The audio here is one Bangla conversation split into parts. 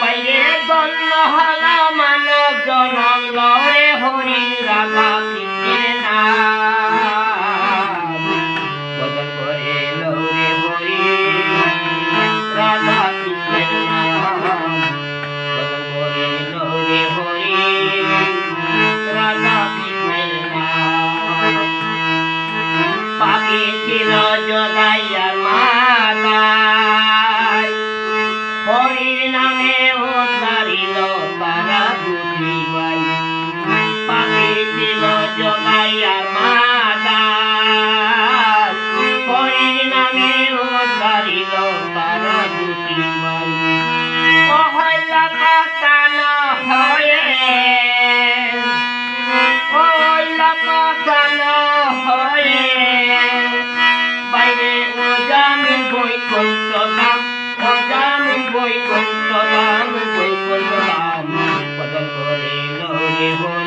বাইরে গণ্য হলা মানব জনম লরে হরি রাধা কৃষ্ণের নাম। বদল করে লরে হরি রাধা কৃষ্ণের নাম। বদল করে লরে হরি রাধা কৃষ্ণের নাম। পাখি ছিল জগাইয়ার মালায় অজামিন বৈকুণ্ঠ ধাম বৈকুণ্ঠ ধাম বদল করে লরে হরি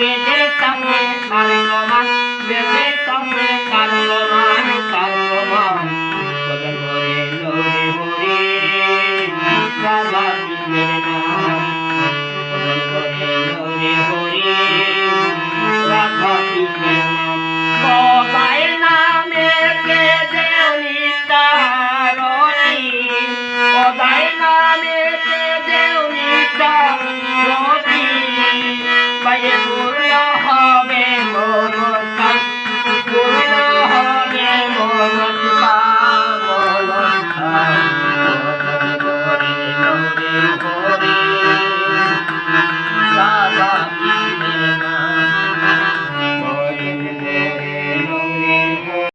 বেঁধে সঙ্গে কারণমান বেঁধে সঙ্গে কারণমান কারণমান বদল করে নরে হরে রাধা কৃষ্ণের নাম বদল করে নরে হরে রাধা কৃষ্ণের নাম বাবায় নামে কে দেওনি তারণী বাবায় নামে কে দেওনি তারণী বাইরে